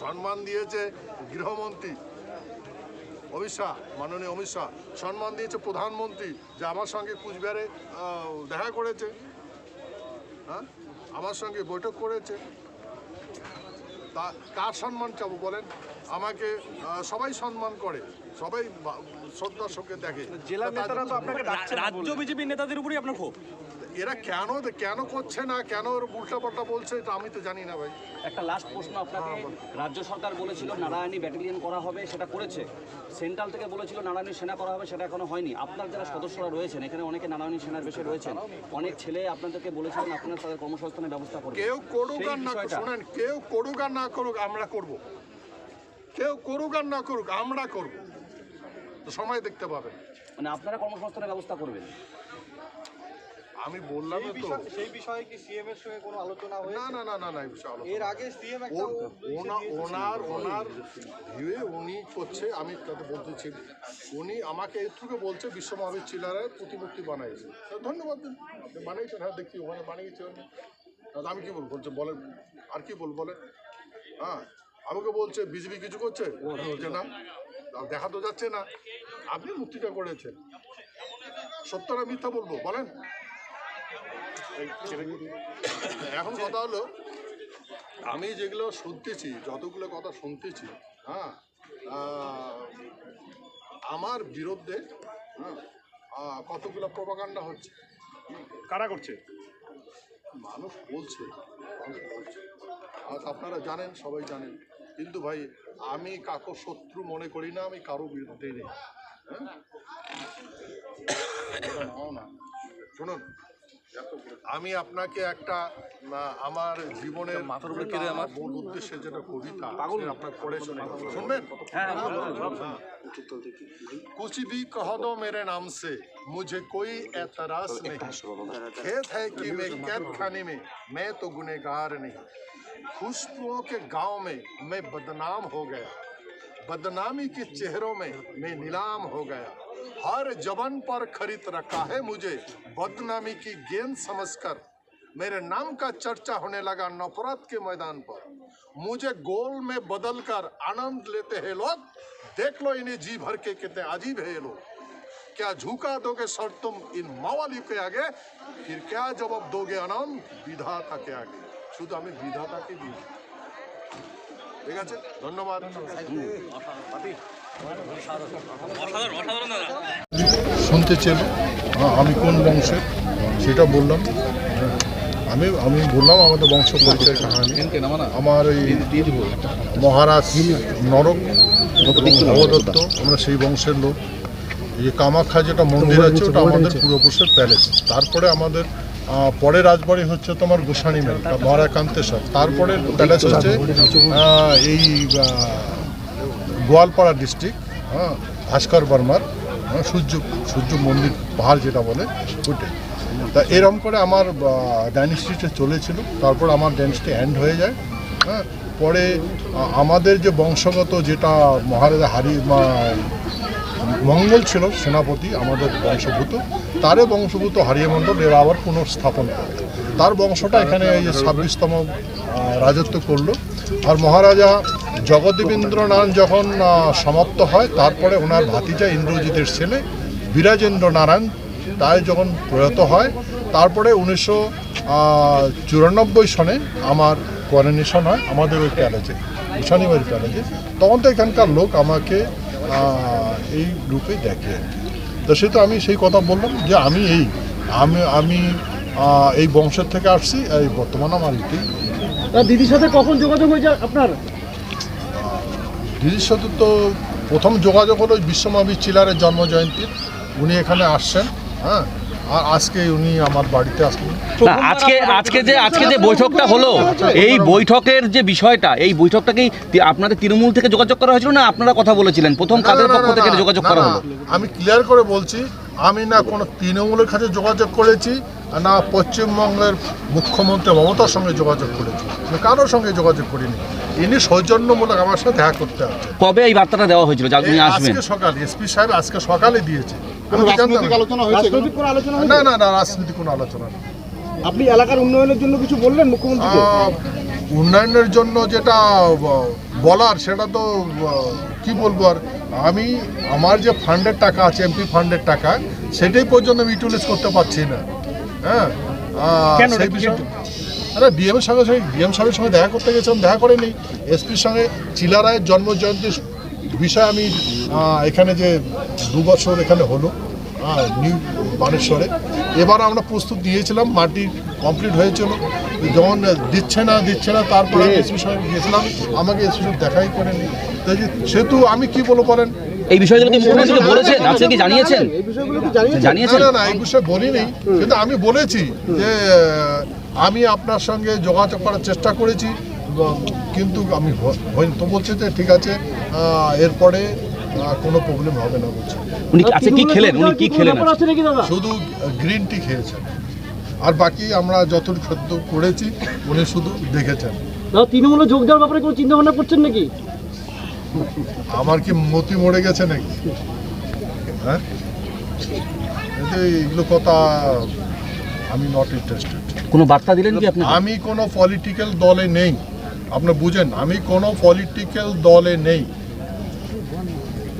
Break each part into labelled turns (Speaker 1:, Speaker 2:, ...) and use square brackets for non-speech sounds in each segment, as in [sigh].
Speaker 1: সম্মান দিয়েছে গৃহমন্ত্রী। অমিত শাহ মাননীয় অমিত শাহ সম্মান দিয়েছে প্রধানমন্ত্রী যে আমার সঙ্গে কুচবিহারে দেখা করেছে। হ্যাঁ? আমার সঙ্গে বৈঠক করেছে। তা কার সম্মান চাবো বলেন? আমাকে সবাই সম্মান করে সবাই শ্রদ্ধার সঙ্গে দেখে।
Speaker 2: জেলা নেতারা তো আপনাকে
Speaker 3: রাজ্য বিজেপি নেতাদের উপরেই আপনার ক্ষোভ।
Speaker 1: এরা কেন কেন করছে না কেন উল্টা পাল্টা বলছে এটা আমি তো জানি না ভাই।
Speaker 3: একটা লাস্ট প্রশ্ন আপনাকে রাজ্য সরকার বলেছিল নারায়ণী ব্যাটালিয়ন করা হবে সেটা করেছে। সেন্ট্রাল থেকে বলেছিল নারায়ণী সেনা করা হবে সেটা এখনও হয়নি। আপনার যারা সদস্যরা রয়েছেন এখানে অনেকে নারায়ণী সেনার বেশে রয়েছেন। অনেক ছেলে আপনাদেরকে বলেছিলেন আপনারা তাদের কর্মসংস্থানের ব্যবস্থা করবেন।
Speaker 1: কেউ করুক আর না শোনেন কেউ করুক আর না করুক আমরা করব। কেউ করুক আর না করুক আমরা করব। তো সময় দেখতে পাবেন।
Speaker 3: মানে আপনারা কর্মসংস্থানের ব্যবস্থা করবেন।
Speaker 1: আমি বললাম তো।
Speaker 2: সেই বিষয়ে কি সিএম এর সঙ্গে কোনো আলোচনা
Speaker 1: না
Speaker 2: হয়েছে
Speaker 1: না না না না আলোচনা
Speaker 2: এর আগে সিএম একটা
Speaker 1: ওনার ওনার ভিউয়ে উনি করছে আমি তাকে বলতেছি উনি আমাকে এর থেকে বলছে বিশ্ব মহাবীর চিলারের প্রতিমূর্তি বানাইছে। ধন্যবাদ দিন। বানিয়েছেন হ্যাঁ দেখি ওখানে বানিয়েছে আমি কি বলব? বলছে বলেন আর কি বলব বলেন? হ্যাঁ আমাকে বলছে বিজেপি কিছু করছে? বলছে না। দেখা তো যাচ্ছে না। আপনি মুক্তিটা করেছেন। সত্যটা মিথ্যা বলব বলেন। এখন কথা হলো আমি যেগুলো শুনতেছি যতগুলো কথা শুনতেছি হ্যাঁ আমার বিরুদ্ধে হ্যাঁ কতগুলো প্রপাগান্ডা হচ্ছে?
Speaker 2: কারা করছে?
Speaker 1: মানুষ বলছে মানুষ বলছে। আপনারা জানেন সবাই জানেন। কিন্তু ভাই আমি কাকো শত্রু মনে করি না আমি কারও বিরুদ্ধে নেই। হ্যাঁ? [coughs] শুনুন আমি আপনাকে একটা আহ, আমার জীবনের মূল উদ্দেশ্যে যেটা কবিতা সেটা আপনার পড়ে শোনাই শুনবেন
Speaker 3: হ্যাঁ
Speaker 1: कुछ भी कह दो मेरे नाम से मुझे कोई एतराज नहीं खेत है कि मैं कैद खाने में मैं तो गुनेगार नहीं खुशबुओं के गांव में मैं बदनाम हो गया बदनामी के चेहरों में मैं नीलाम हो गया हर जवान पर खरीद रखा है मुझे। बदनामी की गेंद समझकर मेरे नाम का चर्चा होने लगा नफरत के मैदान पर। मुझे गोल में बदल कर आनंद लेते हैं लोग। देख लो इन्हें जी भर के कितने अजीब है ये लोग। क्या झुका दोगे सर तुम इन मावाली के आगे? फिर क्या जवाब दोगे आनंद विधाता के आगे। शुद्ध हमें विधाता के दिए ठीक है धन्यवाद। শুনতে চেল আমি কোন বংশের? সেটা বললাম। আমি আমি বললাম আমাদের বংশ পরিচয় কাহানি। আমার এই মহারাজ নরক ভবদত্ত আমরা সেই বংশের লোক। এই যে কামাখ্যা যেটা মন্দির আছে, ওটা আমাদের পূর্বপুরুষের প্যালেস তারপরে আমাদের পরে রাজবাড়ি হচ্ছে তোমার গোসানি মেল মহারাকান্তেশ্বর তারপরে প্যালেস হচ্ছে এই গোয়ালপাড়া ডিস্ট্রিক্ট হ্যাঁ ভাস্কর বর্মার হ্যাঁ, সূর্য সূর্য মন্দির পাহাড় যেটা বলে ওইটাই। তা এরম করে আমার ডাইনিস্ট্রিটা চলেছিল তারপর আমার ডাইনিস্ট্রি এন্ড হয়ে যায় হ্যাঁ পরে আমাদের যে বংশগত যেটা মহারাজা হারি মঙ্গল ছিল সেনাপতি আমাদের বংশভূত তারে বংশভূত হারিয়ে মণ্ডল এরা আবার পুনঃস্থাপন করে। তার বংশটা এখানে এই যে ছাব্বিশতম রাজত্ব করল। আর মহারাজা জগদীবেন্দ্রনারায়ণ যখন সমাপ্ত হয়, তারপরে ওনার ভাতিজা ইন্দ্রজিতের ছেলে বিরাজেন্দ্র নারায়ণ তাই যখন প্রয়াত হয়, তারপরে উনিশশো চুরানব্বই সনে আমার করোনেশন হয়, আমাদের ওই প্যালেজে শনিবার প্যালেজে তখন তো এখানকার লোক আমাকে এই রূপে দেখে। তো সে তো আমি সেই কথা বললাম যে আমি এই, আমি আমি এই বংশের থেকে আসছি, এই বর্তমান আমার এটাই
Speaker 4: দিদির সাথে কখন যোগাযোগ হয়েছে আপনার?
Speaker 1: সাথে তো প্রথম যোগাযোগ হলো বিশ্বমাবী চিলারের জন্ম জয়ন্তীর উনি এখানে আসছেন হ্যাঁ? আর আজকে উনি আমার বাড়িতে আসলেন।
Speaker 3: আজকে আজকে যে আজকে যে বৈঠকটা হলো এই বৈঠকের যে বিষয়টা এই বৈঠকটাকেই তি- আপনাদের তৃণমূল থেকে যোগাযোগ করা হয়েছিল না আপনারা কথা বলেছিলেন? প্রথম কাদের পক্ষ থেকে যোগাযোগ করা হলো?
Speaker 1: আমি ক্লিয়ার করে বলছি আমি না কোনো তৃণমূলের কাছে যোগাযোগ করেছি না পশ্চিমবঙ্গের মুখ্যমন্ত্রী মমতার সঙ্গে যোগাযোগ করেছি। কারোর সঙ্গে যোগাযোগ করিনি। ইনি সৌজন্যমূলক আমার সাথে দেখা করতে আছে
Speaker 3: কবে এই বার্তাটা দেওয়া হয়েছিল? যা আপনি
Speaker 1: এই
Speaker 3: আসবেন।
Speaker 1: আজকে সকালে এসপি সাহেব আজকে সকালে দিয়েছে। আমি তো জানতাম না।
Speaker 4: আলোচনা হয়েছে রাজনৈতিক কোনো আলোচনা
Speaker 1: না না না রাজনীতি কোনো আলোচনা না
Speaker 4: আপনি এলাকার উন্নয়নের জন্য কিছু বললেন মুখ্যমন্ত্রীকে?
Speaker 1: আহ, উন্নয়নের জন্য যেটা ব- বলার সেটা তো আহ, কি বলব আর আমি আমার যে ফান্ডের টাকা আছে এমপি ফান্ডের টাকা সেটাই পর্যন্ত আমি ইউটিলাইজ করতে পারছি না। হ্যাঁ? আহ, সেই বিষয়ে আরে ডিএম এর সঙ্গে বিএম সাহেবের সঙ্গে দেখা করতে গেছিলাম দেখা করেনি। এসপির সঙ্গে চিলা রায়ের জন্ম জয়ন্তীর বিষয়ে আমি এখানে যে দু বছর এখানে হলো নিউ বানেশ্বরে। এবার আমরা প্রস্তুত দিয়েছিলাম মাটি কমপ্লিট হয়েছিল। যখন দিচ্ছে না দিচ্ছে না তারপরে আমি এসপি সাহেব গিয়েছিলাম আমাকে এসপি সাহেব দেখাই করেনি। তাই সেহেতু আমি কি বলব বলেন?
Speaker 3: এই বিষয়গুলো কি মুখ্যমন্ত্রীকে বলেছেন? আজকে কি জানিয়েছেন?
Speaker 1: না না এই বিষয়ে বলিনি। কিন্তু আমি বলেছি যে আমি আপনার সঙ্গে যোগাযোগ করার চেষ্টা করেছি কিন্তু আমি তো বলছে যে ঠিক আছে আহ, এরপরে আহ, কোনো প্রবলেম হবে না বলছে।
Speaker 3: উনি কি খেলেন? উনি কি খেলেন
Speaker 1: শুধু গ্রিন টি খেয়েছেন। আর বাকি আমরা যতটুকু সত্য করেছি উনি শুধু দেখেছেন।
Speaker 4: তৃণমূলে যোগ দেওয়ার ব্যাপারে কোনো চিন্তা ভাবনা করছেন নাকি?
Speaker 1: আমার কি মতি মরে গেছে নাকি? হ্যাঁ? এতে এগুলো কথা আমি নট ইন্টারেস্টেড
Speaker 3: কোনো বার্তা দিলেন কি আপনি
Speaker 1: আমি কোনো পলিটিক্যাল দলে নেই। আপনি বুঝেন আমি কোনো পলিটিক্যাল দলে নেই।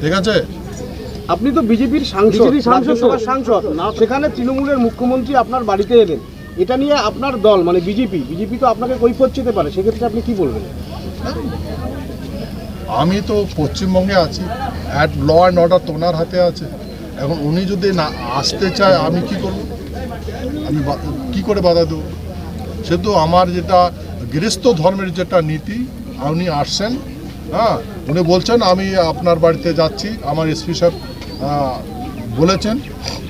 Speaker 1: ঠিক আছে?
Speaker 4: আপনি তো বিজেপির সাংসদ রাজ্যসভার সাংসদ। না সেখানে তৃণমূলের মুখ্যমন্ত্রী আপনার বাড়িতে এলেন। এটা নিয়ে আপনার দল মানে বিজেপি বিজেপি তো আপনাকে কৈফত চেতে পারে সেক্ষেত্রে আপনি কি বলবেন?
Speaker 1: আমি তো পশ্চিমবঙ্গে আছি অ্যাট ল অ্যান্ড অর্ডার তো ওনার হাতে আছে। এখন উনি যদি না আসতে চায় আমি কি করব? আমি কি করে বাধা দেবো। সে তো আমার যেটা গৃহস্থ ধর্মের যেটা নীতি উনি আসছেন হ্যাঁ উনি বলছেন, আমি আপনার বাড়িতে যাচ্ছি, আমার এসপি সাহেব বলেছেন,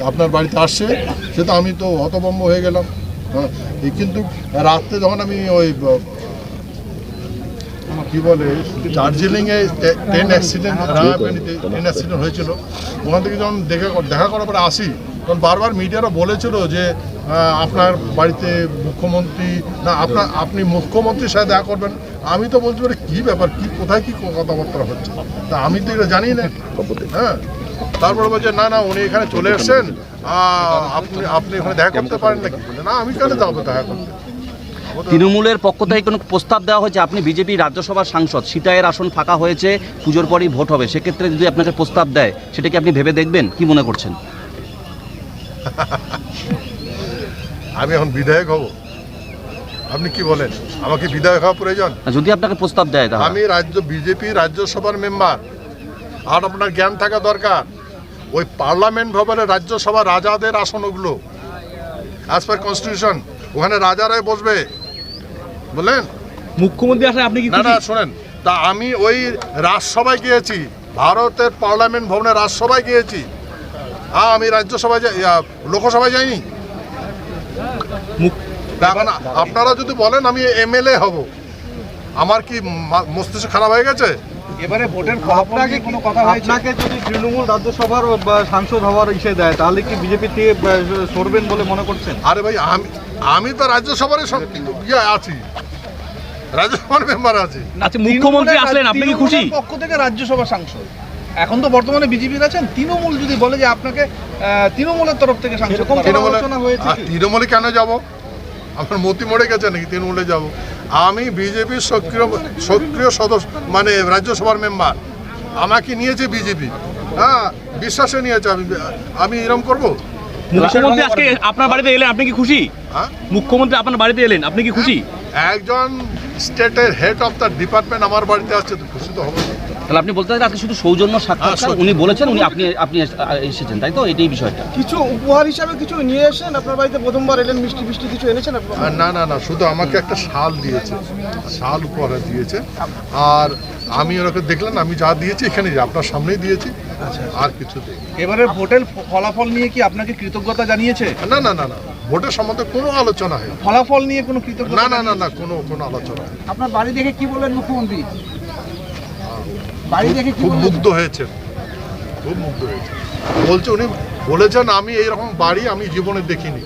Speaker 1: আপনার বাড়িতে আসছে সে তো আমি তো হতভম্ব হয়ে গেলাম হ্যাঁ কিন্তু রাত্রে যখন আমি ওই, কি বলে, দার্জিলিংয়ে ট্রেন অ্যাক্সিডেন্ট রাঙাপানিতে ট্রেন অ্যাক্সিডেন্ট হয়েছিল, ওখান থেকে যখন দেখা দেখা করার পরে আসি তখন বারবার মিডিয়ারা বলেছিল যে আপনার বাড়িতে মুখ্যমন্ত্রী, না, আপনার, আপনি মুখ্যমন্ত্রীর সাথে দেখা করবেন। আমি তো বলছি বলে কী ব্যাপার? কি, কোথায় কি কথাবার্তা হচ্ছে? তা আমি তো এটা জানি না। হ্যাঁ। তারপরে বলছে, না না, উনি এখানে চলে এসছেন। আপনি আপনি এখানে দেখা করতে পারেন নাকি? বলে, না, আমি কেন যাব দেখা করতে?
Speaker 3: তৃণমূলের পক্ষ থেকে কোনো প্রস্তাব দেওয়া হয়েছে? আপনি বিজেপি রাজ্যসভার সাংসদ সিটায়ের আসন ফাঁকা হয়েছে, পুজোর পরই ভোট হবে। সেক্ষেত্রে যদি আপনাকে প্রস্তাব দেয়, সেটা কি আপনি ভেবে দেখবেন? কি মনে করছেন? [laughs]
Speaker 1: আমি এখন বিধায়ক হব। আপনি কি বলেন? আমাকে বিধায়ক হওয়া প্রয়োজন?
Speaker 3: যদি আপনাকে প্রস্তাব দেয় তাহলে।
Speaker 1: আমি রাজ্য বিজেপি রাজ্যসভার মেম্বার। আর আপনার জ্ঞান থাকা দরকার। ওই পার্লামেন্ট ভবনে রাজ্যসভা রাজাদের আসন ওগুলো অ্যাজ পার কনস্টিটিউশন ওখানে রাজারাই বসবে। বললেন?
Speaker 5: মুখ্যমন্ত্রী আসলে আপনি কি
Speaker 1: না না শোনেন। তা আমি ওই রাজসভায় গিয়েছি। ভারতের পার্লামেন্ট ভবনে রাজসভায় গিয়েছি। হ্যাঁ আমি রাজ্যসভায় যাই- লোকসভায় যাইনি। এখন আপনারা যদি বলেন আমি এমএলএ হব। আমার কি মস্তিষ্ক খারাপ হয়ে গেছে?
Speaker 5: এবারে ভোটের নিয়ে কোনো কথা
Speaker 2: আপনাকে যদি তৃণমূল রাজ্যসভার সাংসদ হওয়ার ইসে দেয় তাহলে কি বিজেপি থেকে সরবেন বলে মনে করছেন?
Speaker 1: আরে ভাই আমি আমি তো ইয়ে আছি। রাজ্যসভার মেম্বার আছি।
Speaker 5: আচ্ছা মুখ্যমন্ত্রী আসলেন আপনি কি খুশি?
Speaker 6: পক্ষ থেকে রাজ্যসভা সাংসদ। এখন তো বর্তমানে বিজেপির আছেন তৃণমূল যদি বলে যে আপনাকে তৃণমূলের তরফ থেকে।
Speaker 1: তৃণমূলে
Speaker 2: হয়েছে
Speaker 1: তৃণমূলে কেন যাব? আমার মতি মরে গেছে নাকি তৃণমূলে যাব? আমি বিজেপির সক্রিয় সক্রিয় সদস্য মানে রাজ্যসভার মেম্বার। আমাকে নিয়েছে বিজেপি। হ্যাঁ বিশ্বাসে নিয়েছে। আমি আমি এরকম করব?
Speaker 5: মুখ্যমন্ত্রী আজকে আপনার বাড়িতে এলেন আপনি কি খুশি?
Speaker 1: হ্যাঁ?
Speaker 5: মুখ্যমন্ত্রী আপনার বাড়িতে এলেন আপনি কি খুশি?
Speaker 1: একজন স্টেটের হেড অফ দ্য ডিপার্টমেন্ট আমার বাড়িতে আসছে তো খুশি তো হবে।
Speaker 3: তাহলে আপনি বলতে চান আজকে শুধু সৌজন্য সাক্ষাৎকার উনি বলেছেন উনি আপনি আপনি এসেছেন তাই তো? এটাই বিষয়টা।
Speaker 4: কিছু উপহার হিসাবে কিছু নিয়ে এসেছেন? আপনার বাড়িতে প্রথমবার এলেন মিষ্টি মিষ্টি কিছু এনেছেন
Speaker 1: না না না শুধু আমাকে একটা শাল দিয়েছে। শাল উপহার দিয়েছে। আর আমি ওরকে দেখলেন আমি যা দিয়েছি এখানে আপনার সামনেই দিয়েছি। আর কিছু দিই
Speaker 6: এবারে ভোটের ফলাফল নিয়ে কি আপনাকে কৃতজ্ঞতা জানিয়েছে?
Speaker 1: না না না না ভোটের সম্বন্ধে কোনো আলোচনা হয়
Speaker 6: ফলাফল নিয়ে কোনো কৃতজ্ঞতা
Speaker 1: না না না না কোনো কোনো আলোচনা।
Speaker 4: আপনার বাড়ি দেখে কি বললেন মুখ্যমন্ত্রী?
Speaker 1: খুব মুগ্ধ হয়েছে। খুব মুগ্ধ হয়েছে। বলছে উনি বলেছেন আমি এইরকম বাড়ি আমি জীবনে দেখিনি।